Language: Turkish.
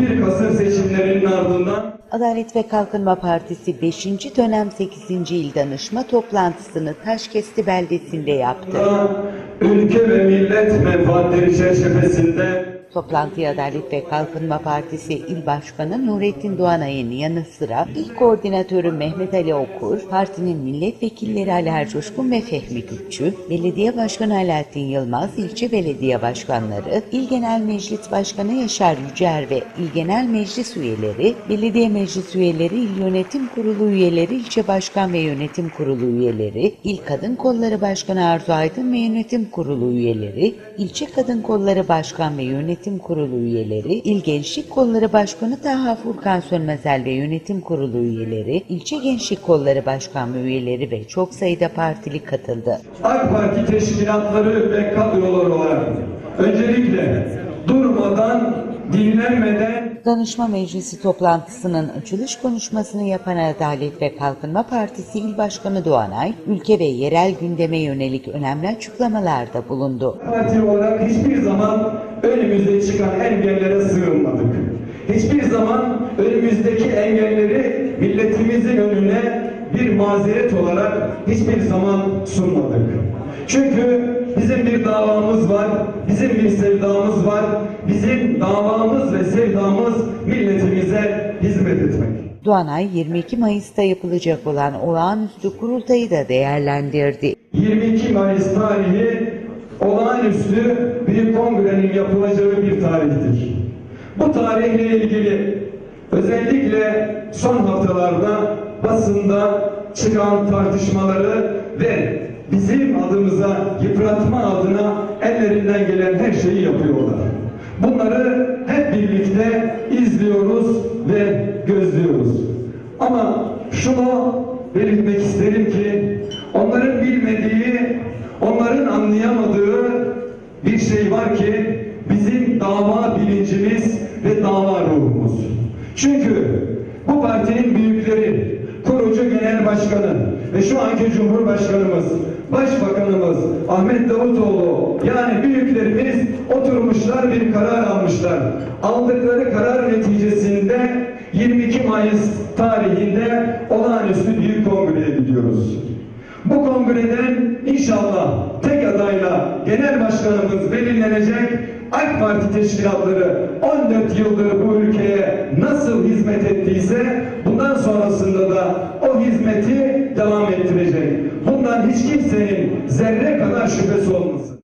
1 Kasım seçimlerinin ardından Adalet ve Kalkınma Partisi 5. dönem 8. il danışma toplantısını Taşkesti beldesinde yaptı. ülke ve millet menfaatleri çerçevesinde Toplantıya Adalet ve Kalkınma Partisi İl Başkanı Nurettin Doğanay'ın yanı sıra İl Koordinatörü Mehmet Ali Okur, partinin milletvekilleri Ali Ercoşkun ve Fehmi Gülçü, Belediye Başkanı Alaaddin Yılmaz, ilçe belediye başkanları, İl Genel Meclis Başkanı Yaşar Yücer ve İl Genel Meclis üyeleri, belediye meclis üyeleri, İl Yönetim Kurulu üyeleri, ilçe başkan ve yönetim kurulu üyeleri, İl Kadın Kolları Başkanı Arzu Aydın ve yönetim kurulu üyeleri, ilçe Kadın Kolları Başkan ve yönetim kurulu üyeleri, İl Gençlik Kolları Başkanı Taha Furkan Sönmezel ve yönetim kurulu üyeleri, ilçe Gençlik Kolları Başkan ve üyeleri ve çok sayıda partili katıldı. AK Parti teşkilatları ve kadroları olarak öncelikle durmadan, dinlenmeden Danışma Meclisi toplantısının açılış konuşmasını yapan Adalet ve Kalkınma Partisi İl Başkanı Doğanay, ülke ve yerel gündeme yönelik önemli açıklamalarda bulundu. parti olarak hiçbir zaman önümüze çıkan engellere sığınmadık. Hiçbir zaman önümüzdeki engelleri milletimizin önüne bir mazeret olarak hiçbir zaman sunmadık. Çünkü bizim bir davamız var, bizim bir sevdamız var. Bizim davamız ve sevdamız milletimize hizmet etmek. Doğanay 22 Mayıs'ta yapılacak olan olağanüstü kurultayı da değerlendirdi. 22 Mayıs tarihi olağanüstü bir kongrenin yapılacağı bir tarihtir. Bu tarihle ilgili özellikle son haftalarda basında çıkan tartışmaları ve bizim adımıza yıpratma adına ellerinden gelen her şeyi yapıyorlar. Bunları hep birlikte izliyoruz ve gözlüyoruz. Ama şunu belirtmek isterim ki onların bilmediği, onların anlayamadığı şey var ki bizim dava bilincimiz ve dava ruhumuz. Çünkü bu partinin büyükleri, kurucu genel başkanı ve şu anki Cumhurbaşkanımız, Başbakanımız Ahmet Davutoğlu yani büyüklerimiz oturmuşlar bir karar almışlar. Aldıkları karar neticesinde 22 Mayıs tarihinde olağanüstü büyük kongreye gidiyoruz. Bu kongreden inşallah tek adayla genel başkanımız belirlenecek. AK Parti teşkilatları 14 yıldır bu ülkeye nasıl hizmet ettiyse bundan sonrasında da o hizmeti devam ettirecek. Bundan hiç kimsenin zerre kadar şüphesi olmasın.